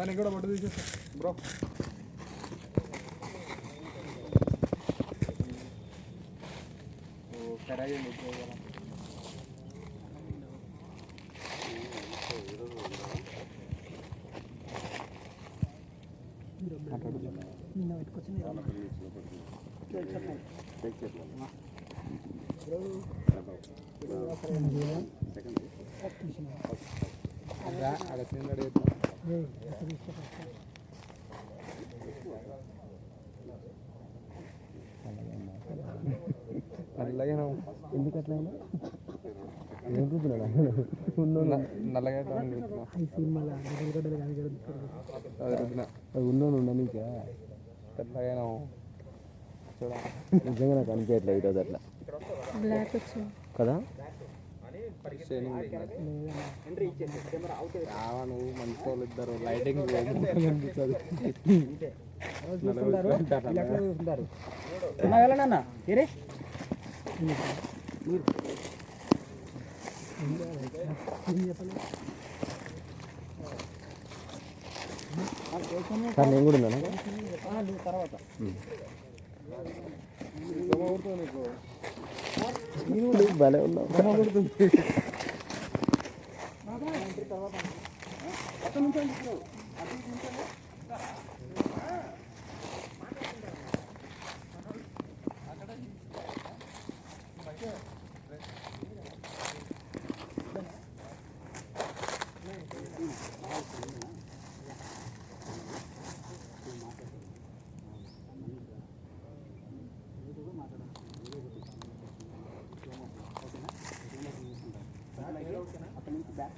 దానికి కూడా పట్టు తీసేస్తా బ్రో. కరాయి నిన్న పెట్టుకొచ్చింది అక్కడ నల్లగా ఎందుకు అట్లా అయినా? ఏం చూస్తున్నాడు నల్లగా ఉన్నాను ఉండనికా తెల్లగా నిజంగా నాకు అనిపించట్లేదు ఈరోజు అట్లా. కదా? రావా నువ్వు మంచి వాళ్ళు ఇద్దరు లైటింగ్ తర్వాత దేవుడు భలే ఉన్నావు కనబడుతుంది Yeah.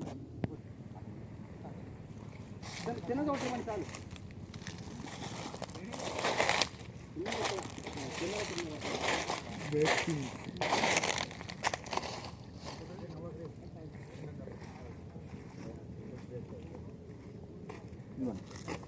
ఉన్నాను తర్వాత భలే ఉన్నావు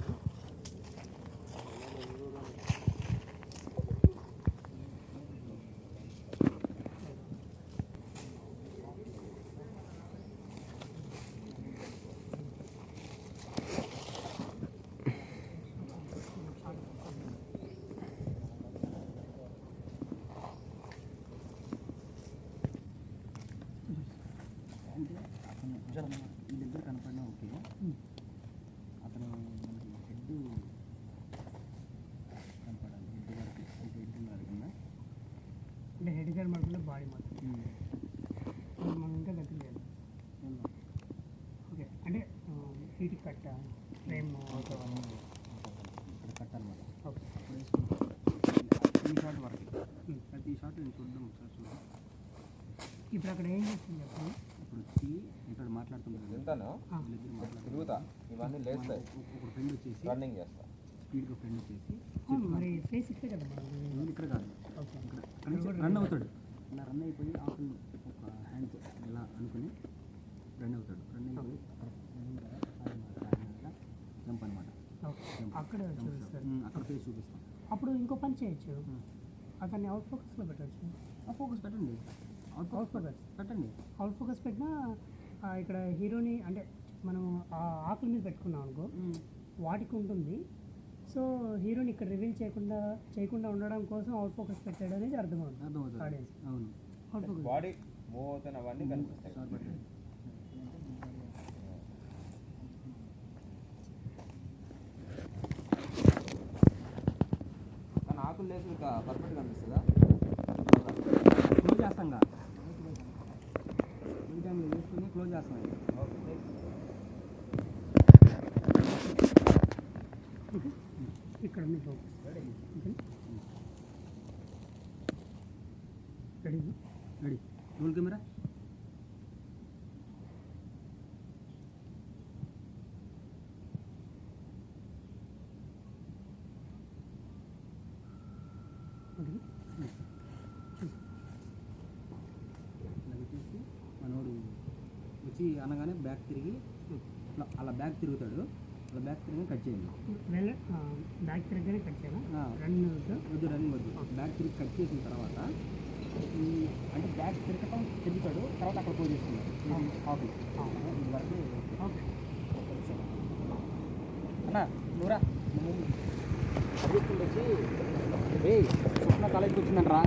బాడీ మాత్రం. మనం ఇంకా దగ్గర లేదు. ఓకే. అంటే సీట్ కట్ట ఫ్రేమ్ ఇక్కడ కట్టాలన్నమాట ఓకే. ఈ షాట్ వరకు. ప్రతి షాట్ నేను చూద్దాం ఒకసారి చూద్దాం ఇప్పుడు అక్కడ ఏం చేస్తుంది చెప్పండి ఇప్పుడు వచ్చి ఇక్కడ మాట్లాడుతుంటారు కదా, ఎంతను వీళ్ళిద్దరు మాట్లాడుతున్నారు తిరుగుతా. ఇవన్నీ లేస్తాయి. ఒక ఫ్రెండ్ వచ్చేసి రన్నింగ్ చేస్తా. స్పీడ్గా ఫ్రెండ్ చేసి అవును మరి ఫేస్ ఇక్కడే కదా ఇక్కడ కాదు. ఓకే. ఇక్కడ రన్ అవుతాడు. ఇలా రన్ అయిపోయి ఆకులు ఒక హ్యాండ్ ఇలా అనుకుని రన్ అవుతాడు. రన్ అయిపోయి జంప్ అనమాట ఓకే. అక్కడ అక్కడ ఫేస్ చూపిస్తాం. అప్పుడు ఇంకో పని చేయొచ్చు. అతన్ని అవుట్ ఫోకస్లో పెట్టచ్చు. ఆ ఫోకస్ పెట్టండి. అవుట్ అవుట్ ఫోకస్ పెట్టండి. అవుట్ ఫోకస్ పెట్టినా ఇక్కడ హీరోని అంటే మనం ఆకుల మీద పెట్టుకున్నాం అనుకో వాటికి ఉంటుంది. సో హీరోని ఇక్కడ రివీల్ చేయకుండా చేయకుండా ఉండడం కోసం అవుట్ ఫోకస్ పెట్టాడు అనేది అర్థమవుతుంది. అర్థమవుతుంది. ఆడియన్స్. అవును. Out focus. బాడీ మూవ్ అవుతున్న అవన్నీ కనిపిస్తాయి. కానీ ఆకులు లేసి ఇంకా పర్ఫెక్ట్ కనిపిస్తుందా? క్లోజ్ చేస్తాం కదా ఈ టైంలో క్లోజ్ చేస్తాం. ఇక్కడ ఉంది ఫోకస్ రెడీ రోల్ కెమెరా? మనోడు వచ్చి అనగానే బ్యాక్ తిరిగి అలా బ్యాక్ తిరుగుతాడు. అలా బ్యాక్ తిరిగి కట్ చేయండి. బ్యాక్ తిరగగానే కట్ చేయాలా? రన్ వద్దు? రన్నింగ్ వద్దు. బ్యాక్ తిరిగి కట్ చేసిన తర్వాత అంటే బ్యాక్ తిరగటం తిరుగుతాడు తర్వాత అక్కడ పోయి చేసుకున్నాడు హాఫ్ ఇది వరకు ఓకే. అన్న నువ్వురా నువ్వు వచ్చి రే స్వప్న కాలేజ్కి వచ్చిందంటరా.